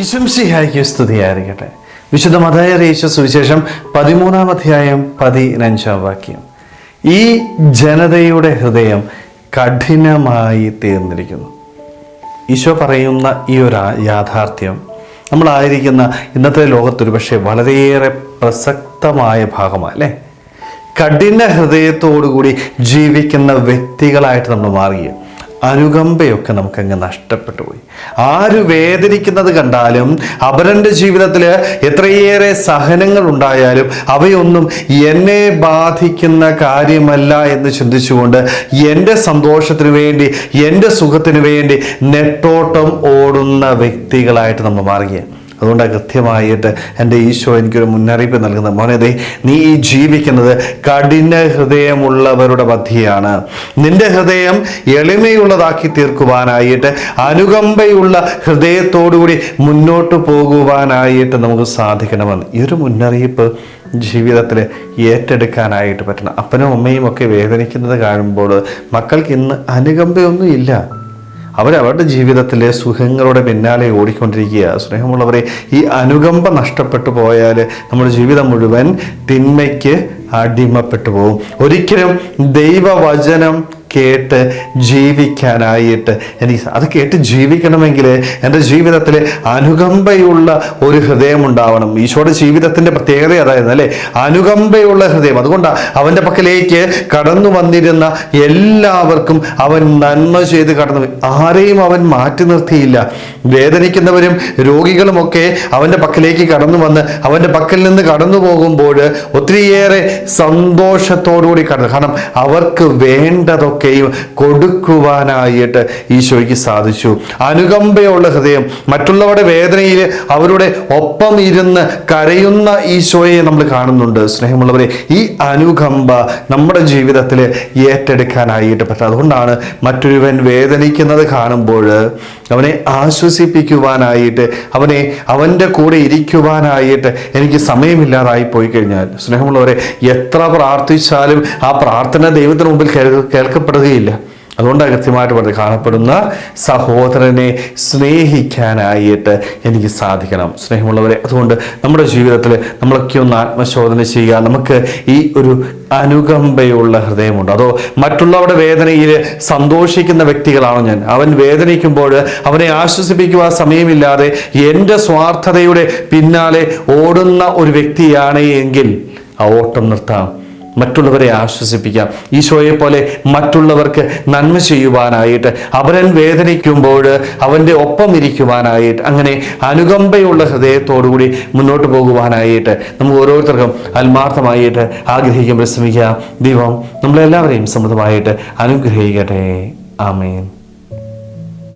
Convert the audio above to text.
ഇശംസിഹായിക്ക് സ്തുതിയായിരിക്കട്ടെ വിശുദ്ധ മതായ മതയറിയിച്ച സുവിശേഷം പതിമൂന്നാം അധ്യായം പതിനഞ്ചാം വാക്യം. ഈ ജനതയുടെ ഹൃദയം കഠിനമായി തീർന്നിരിക്കുന്നു. ഈശോ പറയുന്ന ഈ ഒരു യാഥാർത്ഥ്യം നമ്മളായിരിക്കുന്ന ഇന്നത്തെ ലോകത്തൊരു പക്ഷേ വളരെയേറെ പ്രസക്തമായ ഭാഗമാണ് അല്ലേ? കഠിന ഹൃദയത്തോടുകൂടി ജീവിക്കുന്ന വ്യക്തികളായിട്ട് നമ്മൾ മാറുകയും അനുകമ്പയൊക്കെ നമുക്കങ്ങ് നഷ്ടപ്പെട്ടു പോയി ആര് വേദനിക്കുന്നത് കണ്ടാലും അവരന്റെ ജീവിതത്തിൽ എത്രയേറെ സഹനങ്ങൾ ഉണ്ടായാലും അവയൊന്നും എന്നെ ബാധിക്കുന്ന കാര്യമല്ല എന്ന് ചിന്തിച്ചുകൊണ്ട് എന്റെ സന്തോഷത്തിന് വേണ്ടി എന്റെ സുഖത്തിന് വേണ്ടി നെട്ടോട്ടം ഓടുന്ന വ്യക്തികളായിട്ട് നമ്മൾ മാറുകയാണ്. അതുകൊണ്ട് കൃത്യമായിട്ട് എന്റെ ഈശോ എനിക്കൊരു മുന്നറിയിപ്പ് നൽകുന്നത് മോനെ ദേ നീ ജീവിക്കുന്നത് കഠിന ഹൃദയമുള്ളവരുടെ മധ്യയാണ്. നിന്റെ ഹൃദയം എളിമയുള്ളതാക്കി തീർക്കുവാനായിട്ട് അനുകമ്പയുള്ള ഹൃദയത്തോടുകൂടി മുന്നോട്ട് പോകുവാനായിട്ട് നമുക്ക് സാധിക്കണമെന്ന്. ഈ ഒരു മുന്നറിയിപ്പ് ജീവിതത്തിൽ ഏറ്റെടുക്കാനായിട്ട് പറ്റണം. അപ്പനും അമ്മയും ഒക്കെ വേദനിക്കുന്നത് കാണുമ്പോൾ മക്കൾക്ക് ഇന്ന് അനുകമ്പയൊന്നും ഇല്ല അവരവരുടെ ജീവിതത്തിലെ സുഖങ്ങളുടെ പിന്നാലെ ഓടിക്കൊണ്ടിരിക്കുക. സ്നേഹമുള്ളവരെ ഈ അനുകമ്പ നഷ്ടപ്പെട്ടു പോയാൽ നമ്മുടെ ജീവിതം മുഴുവൻ തിന്മയ്ക്ക് അടിമപ്പെട്ടു പോകും. ഒരിക്കലും ദൈവവചനം കേട്ട് ജീവിക്കാനായിട്ട്. എനിക്ക് അത് കേട്ട് ജീവിക്കണമെങ്കിൽ എന്റെ ജീവിതത്തിൽ അനുകമ്പയുള്ള ഒരു ഹൃദയം ഉണ്ടാവണം. ഈശോയുടെ ജീവിതത്തിന്റെ പ്രത്യേകത അതായിരുന്നു അല്ലേ? അനുകമ്പയുള്ള ഹൃദയം. അതുകൊണ്ടാണ് അവന്റെ പക്കലേക്ക് കടന്നു വന്നിരുന്ന എല്ലാവർക്കും അവൻ നന്മ ചെയ്ത് കടന്നു. ആരെയും അവൻ മാറ്റി നിർത്തിയില്ല. വേദനിക്കുന്നവരും രോഗികളുമൊക്കെ അവന്റെ പക്കലേക്ക് കടന്നു വന്ന് അവന്റെ പക്കൽ നിന്ന് കടന്നു പോകുമ്പോൾ ഒത്തിരിയേറെ സന്തോഷത്തോടുകൂടി കടന്നു. കാരണം അവർക്ക് വേണ്ടതൊക്കെയും കൊടുക്കുവാനായിട്ട് ഈശോയ്ക്ക് സാധിച്ചു. അനുകമ്പയുള്ള ഹൃദയം മറ്റുള്ളവരുടെ വേദനയിൽ അവരുടെ ഒപ്പം ഇരുന്ന് കരയുന്ന ഈശോയെ നമ്മൾ കാണുന്നുണ്ട്. സ്നേഹമുള്ളവരെ ഈ അനുകമ്പ നമ്മുടെ ജീവിതത്തിൽ ഏറ്റെടുക്കാനായിട്ട് പറ്റും. അതുകൊണ്ടാണ് മറ്റൊരുവൻ വേദനിക്കുന്നത് കാണുമ്പോൾ അവനെ ആശ്വസിപ്പിക്കുവാനായിട്ട് അവനെ അവന്റെ കൂടെ ഇരിക്കുവാനായിട്ട് എനിക്ക് സമയമില്ലാതായി പോയി കഴിഞ്ഞാൽ. സ്നേഹമുള്ളവരെ എത്ര പ്രാർത്ഥിച്ചാലും ആ പ്രാർത്ഥന ദൈവത്തിന് മുമ്പിൽ കേൾ- കേൾക്കപ്പെടുകയില്ല അതുകൊണ്ട് കൃത്യമായിട്ട് പറഞ്ഞ് കാണപ്പെടുന്ന സഹോദരനെ സ്നേഹിക്കാനായിട്ട് എനിക്ക് സാധിക്കണം. സ്നേഹമുള്ളവരെ അതുകൊണ്ട് നമ്മുടെ ജീവിതത്തിൽ നമ്മളൊക്കെ ഒന്ന് ആത്മശോധന ചെയ്യുക. നമുക്ക് ഈ ഒരു അനുകമ്പയുള്ള ഹൃദയമുണ്ട്. അതോ മറ്റുള്ളവരുടെ വേദനയിൽ സന്തോഷിക്കുന്ന വ്യക്തികളാണോ ഞാൻ. അവൻ വേദനിക്കുമ്പോൾ അവനെ ആശ്വസിപ്പിക്കുവാൻ സമയമില്ലാതെ എന്റെ സ്വാർത്ഥതയുടെ പിന്നാലെ ഓടുന്ന ഒരു വ്യക്തിയാണ് എങ്കിൽ ആ ഓട്ടം നിർത്താം. മറ്റുള്ളവരെ ആശ്വസിപ്പിക്കാം. ഈശോയെ പോലെ മറ്റുള്ളവർക്ക് നന്മ ചെയ്യുവാനായിട്ട് അവരൻ വേദനിക്കുമ്പോൾ അവന്റെ ഒപ്പം ഇരിക്കുവാനായിട്ട് അങ്ങനെ അനുകമ്പയുള്ള ഹൃദയത്തോടുകൂടി മുന്നോട്ട് പോകുവാനായിട്ട് നമുക്ക് ഓരോരുത്തർക്കും ആത്മാർത്ഥമായിട്ട് ആഗ്രഹിക്കാൻ പരിശ്രമിക്കുക ദൈവം നമ്മളെല്ലാവരെയും സമൃദ്ധമായിട്ട് അനുഗ്രഹിക്കട്ടെ. ആമേൻ.